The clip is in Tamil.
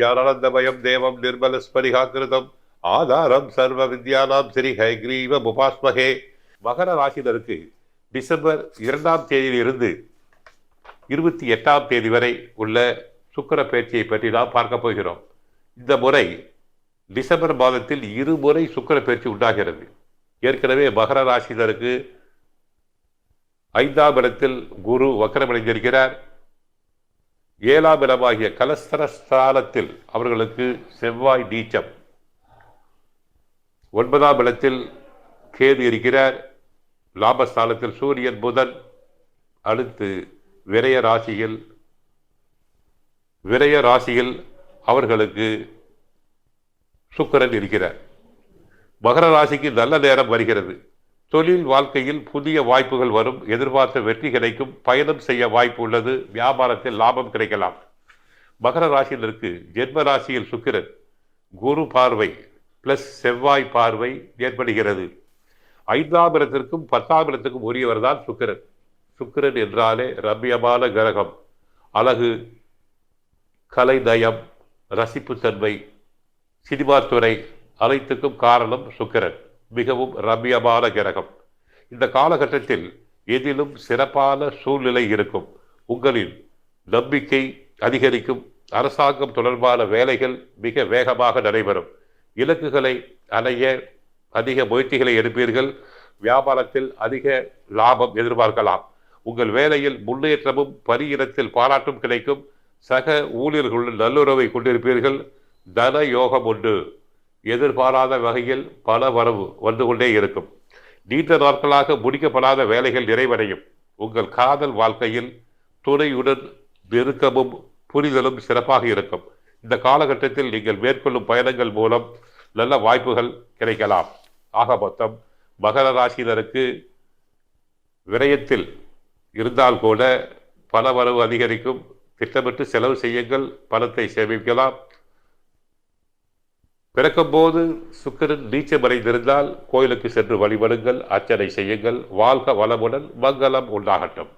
ஞானானந்தமயம் தேவம் நிர்மலஸ்பரிகாக்கிருதம்? ஆதாரம் சர்வ வித்யானாம் ஸ்ரீ ஹைக்ரீவ முபாஸ்மகே. மகர ராசினருக்கு டிசம்பர் இரண்டாம் தேதியிலிருந்து இருபத்தி எட்டாம் தேதி வரை உள்ள சுக்கிர பயிற்சியை பற்றி நாம் பார்க்க போகிறோம். இந்த முறை டிசம்பர் மாதத்தில் இருமுறை சுக்கர பேச்சு உண்டாகிறது. ஏற்கனவே மகர ராசினருக்கு ஐந்தாம் இடத்தில் குரு வக்கரமடைந்திருக்கிறார் ஏழாம் இடமாகிய கலஸ்தரஸ்தானத்தில் அவர்களுக்கு செவ்வாய் நீச்சம். ஒன்பதாம் இடத்தில் கேது இருக்கிறார். லாபஸ்தானத்தில் சூரியன் புதன். அடுத்து விரய ராசியில் விரய ராசியில் அவர்களுக்கு சுக்கரன் இருக்கிறார். மகர ராசிக்கு நல்ல நேரம் வருகிறது. தொழில் வாழ்க்கையில் புதிய வாய்ப்புகள் வரும். எதிர்பார்த்த வெற்றி கிடைக்கும். பயணம் செய்ய வாய்ப்பு உள்ளது. வியாபாரத்தில் லாபம் கிடைக்கலாம். மகர ராசியினருக்கு ஜென்ம ராசியில் சுக்கிரன் குரு பார்வை பிளஸ் செவ்வாய் பார்வை ஏற்படுகிறது. ஐந்தாம் இடத்திற்கும் பத்தாம் இடத்துக்கும் உரியவர் தான் சுக்கிரன். சுக்கிரன் என்றாலே ரம்யமான கிரகம். அழகு கலை நயம் ரசிப்புத்தன்மை சினிமா துறை அனைத்துக்கும் காரணம் சுக்கிரன். மிகவும் ரம்யமான கிரகம். இந்த காலகட்டத்தில் எதிலும் சிறப்பான சூழ்நிலை இருக்கும். உங்களின் நம்பிக்கை அதிகரிக்கும். அரசாங்கம் தொடர்பான வேலைகள் மிக வேகமாக நடைபெறும். இலக்குகளை அடைய அதிக முயற்சிகளை எடுப்பீர்கள். வியாபாரத்தில் அதிக லாபம் எதிர்பார்க்கலாம். உங்கள் வேலையில் முன்னேற்றமும் பரியிடத்தில் பாராட்டும் கிடைக்கும். சக ஊழியர்களுடன் நல்லுறவை கொண்டிருப்பீர்கள். தன யோகம் உண்டு. எதிர்பாராத வகையில் பல வரவு வந்து கொண்டே இருக்கும். நீண்ட நாட்களாக முடிக்கப்படாத வேலைகள் நிறைவடையும். உங்கள் காதல் வாழ்க்கையில் துணையுடன் நெருக்கமும் புரிதலும் சிறப்பாக இருக்கும். இந்த காலகட்டத்தில் நீங்கள் மேற்கொள்ளும் பயணங்கள் மூலம் நல்ல வாய்ப்புகள் கிடைக்கலாம். ஆக மொத்தம் மகர ராசியினருக்கு விரயத்தில் இருந்தால் கூட பண வரவு அதிகரிக்கும். திட்டமிட்டு செலவு செய்யுங்கள். பணத்தை சேமிக்கலாம். பிறக்கும்போது சுக்கிரன் நீச்சமடைந்திருந்தால் கோயிலுக்கு சென்று வழிபடுங்கள் அர்ச்சனை செய்யுங்கள். வாழ்க வளமுடன் மங்களம் உண்டாகட்டும்.